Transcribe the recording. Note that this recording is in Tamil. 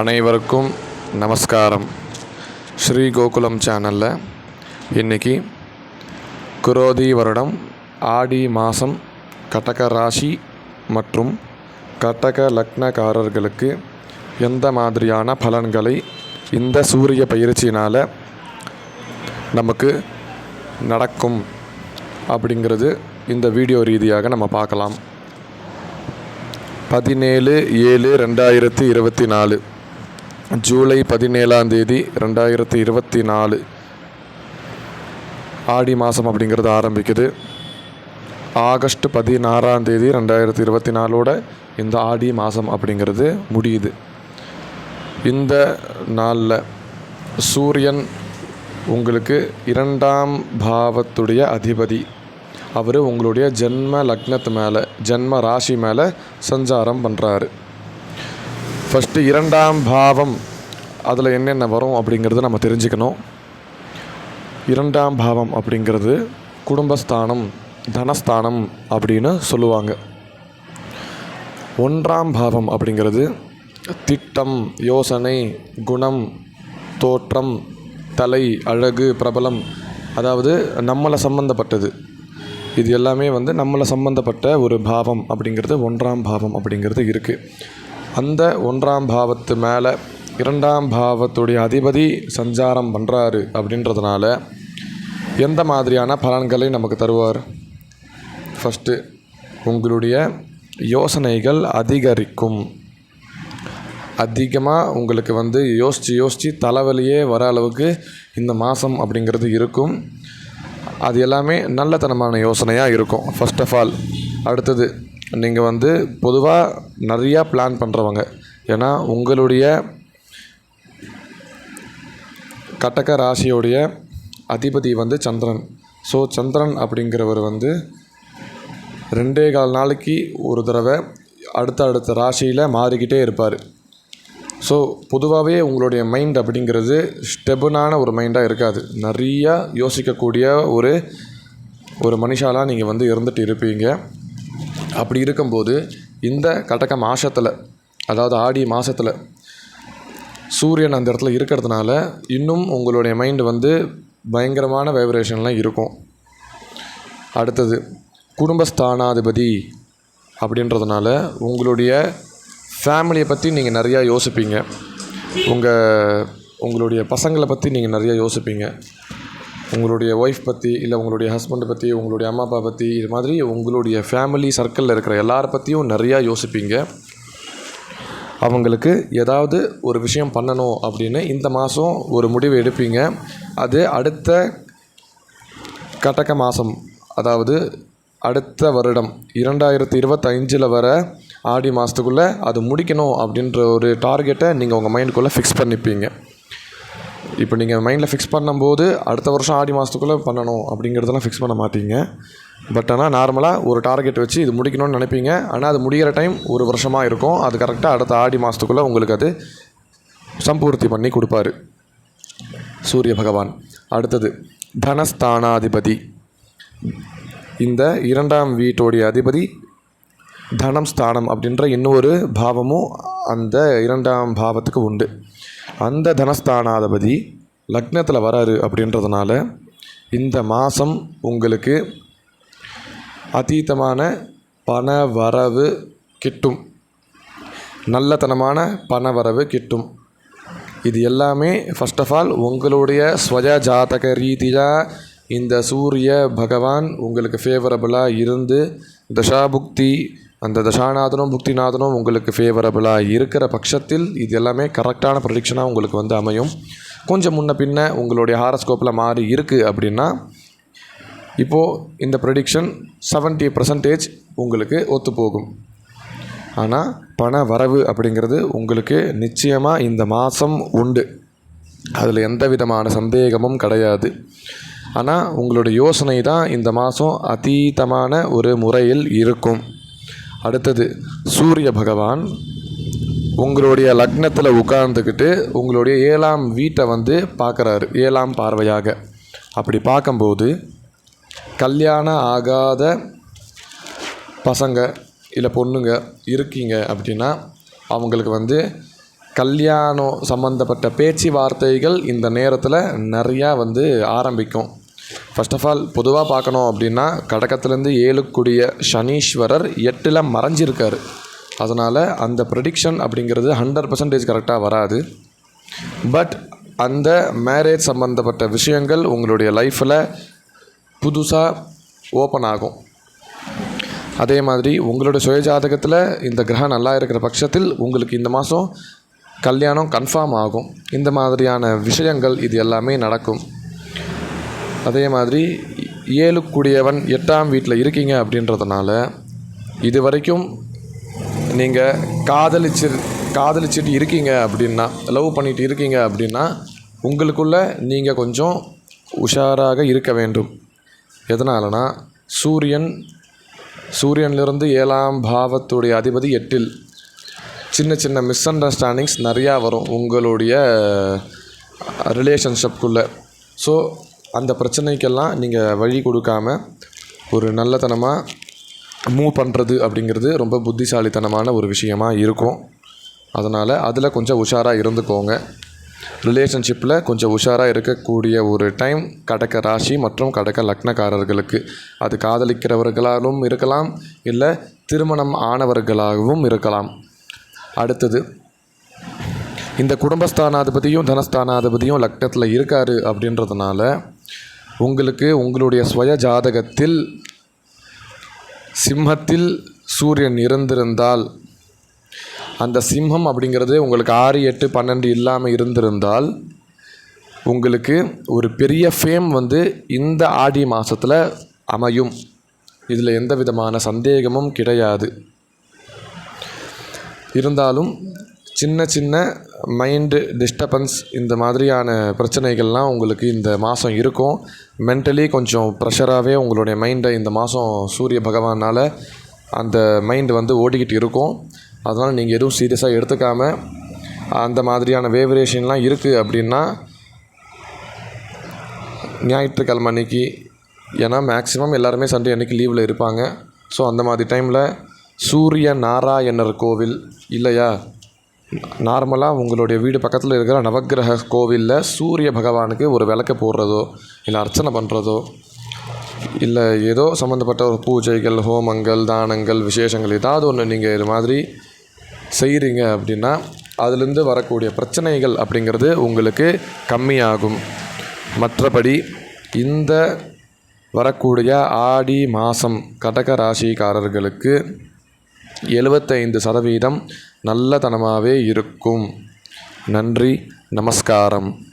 அனைவருக்கும் நமஸ்காரம். ஸ்ரீ கோகுலம் சேனலில் இன்றைக்கி குரோதி வருடம் ஆடி மாதம் கட்டக ராசி மற்றும் கட்டக லக்னக்காரர்களுக்கு எந்த மாதிரியான பலன்களை இந்த சூரிய பயிற்சியினால் நமக்கு நடக்கும் அப்படிங்கிறது இந்த வீடியோ ரீதியாக நம்ம பார்க்கலாம். பதினேழு ஏழு ரெண்டாயிரத்தி இருபத்தி நாலு. ஜூலை பதினேழாம் தேதி ரெண்டாயிரத்தி இருபத்தி நாலு. ஆடி மாதம் அப்படிங்கிறது ஆரம்பிக்குது. ஆகஸ்ட் பதினாறாம் தேதி ரெண்டாயிரத்தி இருபத்தி நாலோட இந்த ஆடி மாதம் அப்படிங்கிறது முடியுது. இந்த நாளில் சூரியன் உங்களுக்கு இரண்டாம் பாவத்துடைய அதிபதி. அவர் உங்களுடைய ஜென்ம லக்னத்து மேலே ஜென்ம ராசி மேலே சஞ்சாரம் பண்ணுறாரு ஃபஸ்ட்டு இரண்டாம் பாவம் அதில் என்னென்ன வரும் அப்படிங்கிறத நம்ம தெரிஞ்சுக்கணும். இரண்டாம் பாவம் அப்படிங்கிறது குடும்பஸ்தானம் தனஸ்தானம் அப்படின்னு சொல்லுவாங்க. ஒன்றாம் பாவம் அப்படிங்கிறது திட்டம் யோசனை குணம் தோற்றம் தலை அழகு பிரபலம் அதாவது நம்மளை சம்பந்தப்பட்டது. இது எல்லாமே வந்து நம்மளை சம்பந்தப்பட்ட ஒரு பாவம் அப்படிங்கிறது ஒன்றாம் பாவம் அப்படிங்கிறது இருக்குது அந்த ஒன்றாம் பாவத்து மேலே இரண்டாம் பாவத்துடைய அதிபதி சஞ்சாரம் பண்ணுறாரு அப்படின்றதுனால எந்த மாதிரியான பலன்களை நமக்கு தருவார்? ஃபஸ்ட்டு உங்களுடைய யோசனைகள் அதிகரிக்கும். அதிகமாக உங்களுக்கு வந்து யோசித்து யோசித்து தலைவலியே வர அளவுக்கு இந்த மாதம் அப்படிங்கிறது இருக்கும். அது எல்லாமே நல்லத்தனமான யோசனையாக இருக்கும். ஃபர்ஸ்ட் ஆஃப் ஆல் அடுத்தது நீங்கள் வந்து பொதுவாக நிறையா பிளான் பண்ணுறவங்க ஏன்னா உங்களுடைய கட்டக ராசியோடைய அதிபதி வந்து சந்திரன். ஸோ சந்திரன் அப்படிங்கிறவர் வந்து ரெண்டே கால் நாளைக்கு ஒரு தடவை அடுத்த அடுத்த ராசியில் மாறிக்கிட்டே இருப்பார். ஸோ பொதுவாகவே உங்களுடைய மைண்ட் அப்படிங்கிறது ஸ்டெபுனான ஒரு மைண்டாக இருக்காது. நிறையா யோசிக்கக்கூடிய ஒரு ஒரு மனுஷாலாக நீங்கள் வந்து இருந்துட்டு இருப்பீங்க. அப்படி இருக்கும்போது இந்த கடக மாசத்தில் அதாவது ஆடி மாதத்தில் சூரியன் அந்த இடத்துல இருக்கிறதுனால இன்னும் உங்களுடைய மைண்டு வந்து பயங்கரமான வைப்ரேஷன்லாம் இருக்கும். அடுத்தது குடும்பஸ்தானாதிபதி அப்படின்றதுனால உங்களுடைய ஃபேமிலியை பற்றி நீங்கள் நிறையா யோசிப்பீங்க. உங்கள் உங்களுடைய பசங்களை பற்றி நீங்கள் நிறையா யோசிப்பீங்க. உங்களுடைய ஒய்ஃப் பற்றி இல்லை உங்களுடைய ஹஸ்பண்டை பற்றி உங்களுடைய அம்மா அப்பா பற்றி இது மாதிரி உங்களுடைய ஃபேமிலி சர்க்கிளில் இருக்கிற எல்லார பற்றியும் நிறையா யோசிப்பீங்க. அவங்களுக்கு ஏதாவது ஒரு விஷயம் பண்ணணும் அப்படின்னு இந்த மாதம் ஒரு முடிவு எடுப்பீங்க. அது அடுத்த கட்டக்க மாதம் அதாவது அடுத்த வருடம் இரண்டாயிரத்தி இருபத்தஞ்சில் வர ஆடி மாதத்துக்குள்ளே அது முடிக்கணும் அப்படின்ற ஒரு டார்கெட்டை நீங்கள் உங்கள் மைண்டுக்குள்ளே ஃபிக்ஸ் பண்ணிப்பீங்க. இப்போ நீங்கள் மைண்டில் ஃபிக்ஸ் பண்ணும்போது அடுத்த வருஷம் ஆடி மாதத்துக்குள்ளே பண்ணணும் அப்படிங்கிறதெல்லாம் ஃபிக்ஸ் பண்ண மாட்டீங்க. பட் ஆனால் நார்மலாக ஒரு டார்கெட் வச்சு இது முடிக்கணும்னு நினைப்பீங்க. ஆனால் அது முடிகிற டைம் ஒரு வருஷமாக இருக்கும். அது கரெக்டாக அடுத்த ஆடி மாதத்துக்குள்ளே உங்களுக்கு அது சம்பூர்த்தி பண்ணி கொடுப்பாரு. சூரிய பகவான். அடுத்தது தனஸ்தானாதிபதி. இந்த இரண்டாம் வீட்டோடைய அதிபதி தனம் ஸ்தானம் அப்படின்ற இன்னொரு பாவமும் அந்த இரண்டாம் பாவத்துக்கு உண்டு. அந்த தனஸ்தானாதிபதி லக்னத்தில் வராரு அப்படின்றதுனால இந்த மாதம் உங்களுக்கு அதீதமான பண வரவு கிட்டும். நல்லத்தனமான பண வரவு கிட்டும். இது எல்லாமே ஃபஸ்ட் ஆஃப் ஆல் உங்களுடைய ஸ்வஜ ஜாதக ரீதியாக இந்த சூரிய பகவான் உங்களுக்கு ஃபேவரபுளாக இருந்து தசாபுக்தி அந்த தசாநாதனும் புக்திநாதனும் உங்களுக்கு ஃபேவரபுளாக இருக்கிற பட்சத்தில் இது எல்லாமே கரெக்டான ப்ரொடிக்ஷனாக உங்களுக்கு வந்து அமையும். கொஞ்சம் முன்ன பின்ன உங்களுடைய ஹாரஸ்கோப்பில் மாறி இருக்குது அப்படின்னா இப்போது இந்த ப்ரெடிக்ஷன் 70% பர்சன்டேஜ் உங்களுக்கு ஒத்துப்போகும் ஆனால் பண வரவு அப்படிங்கிறது உங்களுக்கு நிச்சயமாக இந்த மாதம் உண்டு. அதில் எந்த விதமான சந்தேகமும் கிடையாது. ஆனால் உங்களுடைய யோசனை தான் இந்த மாதம் அதீதமான ஒரு முறையில் இருக்கும். அடுத்தது சூரிய பகவான் உங்களுடைய லக்னத்தில் உட்கார்ந்துக்கிட்டு உங்களுடைய ஏழாம் வீட்டை வந்து பார்க்குறாரு ஏழாம் பார்வையாக. அப்படி பார்க்கும்போது கல்யாணம் ஆகாத பசங்க இல்லை பொண்ணுங்க இருக்கீங்க அப்படின்னா அவங்களுக்கு வந்து கல்யாணம் சம்மந்தப்பட்ட பேச்சுவார்த்தைகள் இந்த நேரத்தில் நிறையா வந்து ஆரம்பிக்கும். ஃபர்ஸ்ட் ஆஃப் ஆல் பொதுவாக பார்க்கணும் அப்படின்னா கடகத்துலேருந்து ஏழுக்குடிய சனீஸ்வரர் எட்டில் மறைஞ்சிருக்கார். அதனால் அந்த ப்ரெடிக்ஷன் அப்படிங்கிறது ஹண்ட்ரட் பர்சன்டேஜ் கரெக்டாக வராது. பட் அந்த மேரேஜ் சம்மந்தப்பட்ட விஷயங்கள் உங்களுடைய லைஃப்பில் புதுசாக ஓப்பன் ஆகும். அதே மாதிரி உங்களோட சுயஜாதகத்தில் இந்த கிரகம் நல்லா இருக்கிற பட்சத்தில் உங்களுக்கு இந்த மாதம் கல்யாணம் கன்ஃபார்ம் ஆகும். இந்த மாதிரியான விஷயங்கள் இது எல்லாமே நடக்கும். அதே மாதிரி ஏழுக்குடியவன் எட்டாம் வீட்டில் இருக்கீங்க அப்படின்றதுனால இது வரைக்கும் நீங்கள் காதலிச்சு காதலிச்சுட்டு இருக்கீங்க அப்படின்னா லவ் பண்ணிட்டு இருக்கீங்க அப்படின்னா உங்களுக்குள்ள நீங்கள் கொஞ்சம் உஷாராக இருக்க வேண்டும். எதனாலனா சூரியன் சூரியன்லேருந்து ஏழாம் பாவத்துடைய அதிபதி எட்டில் சின்ன சின்ன மிஸ் அண்டர்ஸ்டாண்டிங்ஸ் நிறையா வரும் உங்களுடைய ரிலேஷன்ஷிப்குள்ளே ஸோ அந்த பிரச்சனைக்கெல்லாம் நீங்கள் வழி கொடுக்காம ஒரு நல்லத்தனமாக மூவ் பண்ணுறது அப்படிங்கிறது ரொம்ப புத்திசாலித்தனமான ஒரு விஷயமாக இருக்கும். அதனால் அதில் கொஞ்சம் உஷாராக இருந்துக்கோங்க ரிலேஷன்ஷிப்பில் கொஞ்சம் உஷாராக இருக்கக்கூடிய ஒரு டைம் கடக்க ராசி மற்றும் கடக்க லக்னக்காரர்களுக்கு. அது காதலிக்கிறவர்களாலும் இருக்கலாம் இல்லை திருமணம் ஆனவர்களாகவும் இருக்கலாம். அடுத்தது இந்த குடும்பஸ்தானாதிபதியும் தனஸ்தானாதிபதியும் லக்னத்தில் இருக்காரு அப்படின்றதுனால உங்களுக்கு உங்களுடைய சுய ஜாதகத்தில் சிம்மத்தில் சூரியன் இருந்திருந்தால் அந்த சிம்மம் அப்படிங்கிறது உங்களுக்கு ஆறு எட்டு பன்னெண்டு இல்லாமல் இருந்திருந்தால் உங்களுக்கு ஒரு பெரிய ஃபேம் வந்து இந்த ஆடி மாதத்தில் அமையும். இதில் எந்த விதமான சந்தேகமும் கிடையாது. இருந்தாலும் சின்ன சின்ன மைண்டு டிஸ்டபன்ஸ் இந்த மாதிரியான பிரச்சனைகள்லாம் உங்களுக்கு இந்த மாதம் இருக்கும். மென்டலி கொஞ்சம் ப்ரெஷராகவே உங்களுடைய மைண்டை இந்த மாதம் சூரிய பகவானால் அந்த மைண்டு வந்து ஓடிக்கிட்டு இருக்கும். அதனால் நீங்கள் எதுவும் சீரியஸாக எடுத்துக்காம அந்த மாதிரியான வேவரேஷன்லாம் இருக்குது அப்படின்னா ஞாயிற்றுக்கிழமை அன்னைக்கு ஏன்னா மேக்ஸிமம் எல்லாருமே சண்டே அன்றைக்கி லீவில் இருப்பாங்க. ஸோ அந்த மாதிரி டைமில் சூரிய நாராயணர் கோவில் இல்லையா? நார்மலாக உங்களுடைய வீடு பக்கத்தில் இருக்கிற நவக்கிரக கோவிலில் சூரிய பகவானுக்கு ஒரு விளக்கு போடுறதோ இல்லை அர்ச்சனை பண்ணுறதோ இல்லை ஏதோ சம்மந்தப்பட்ட ஒரு பூஜைகள் ஹோமங்கள் தானங்கள் விசேஷங்கள் ஏதாவது ஒன்று நீங்கள் இது மாதிரி செய்கிறீங்க அப்படின்னா அதுலேருந்து வரக்கூடிய பிரச்சனைகள் அப்படிங்கிறது உங்களுக்கு கம்மியாகும். மற்றபடி இந்த வரக்கூடிய ஆடி மாதம் கடக ராசிக்காரர்களுக்கு எழுபத்தைந்து சதவீதம் நல்லதனமாகவே இருக்கும். நன்றி நமஸ்காரம்.